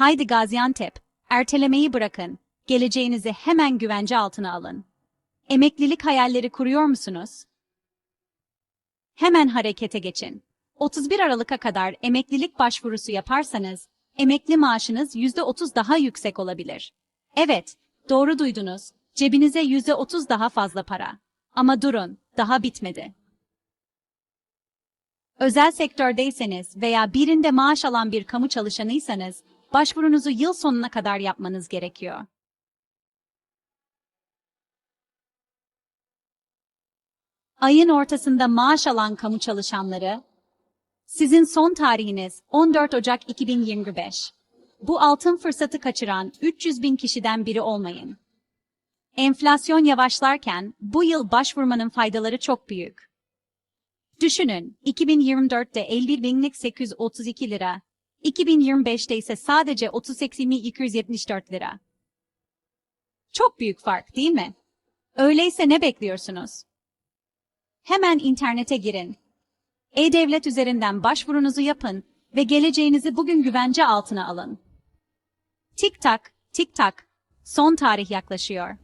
Haydi Gaziantep, ertelemeyi bırakın, geleceğinizi hemen güvence altına alın. Emeklilik hayalleri kuruyor musunuz? Hemen harekete geçin. 31 Aralık'a kadar emeklilik başvurusu yaparsanız, emekli maaşınız %30 daha yüksek olabilir. Evet, doğru duydunuz. Cebinize %30 daha fazla para. Ama durun, daha bitmedi. Özel sektördeyseniz veya birinde maaş alan bir kamu çalışanıysanız, başvurunuzu yıl sonuna kadar yapmanız gerekiyor. Ayın ortasında maaş alan kamu çalışanları, sizin son tarihiniz 14 Ocak 2025. Bu altın fırsatı kaçıran 300 bin kişiden biri olmayın. Enflasyon yavaşlarken bu yıl başvurmanın faydaları çok büyük. Düşünün, 2024'te 51 binlik 832 lira, 2025'te ise sadece 38.274 lira. Çok büyük fark değil mi? Öyleyse ne bekliyorsunuz? Hemen internete girin. E-Devlet üzerinden başvurunuzu yapın ve geleceğinizi bugün güvence altına alın. Tik tak, tik tak. Son tarih yaklaşıyor.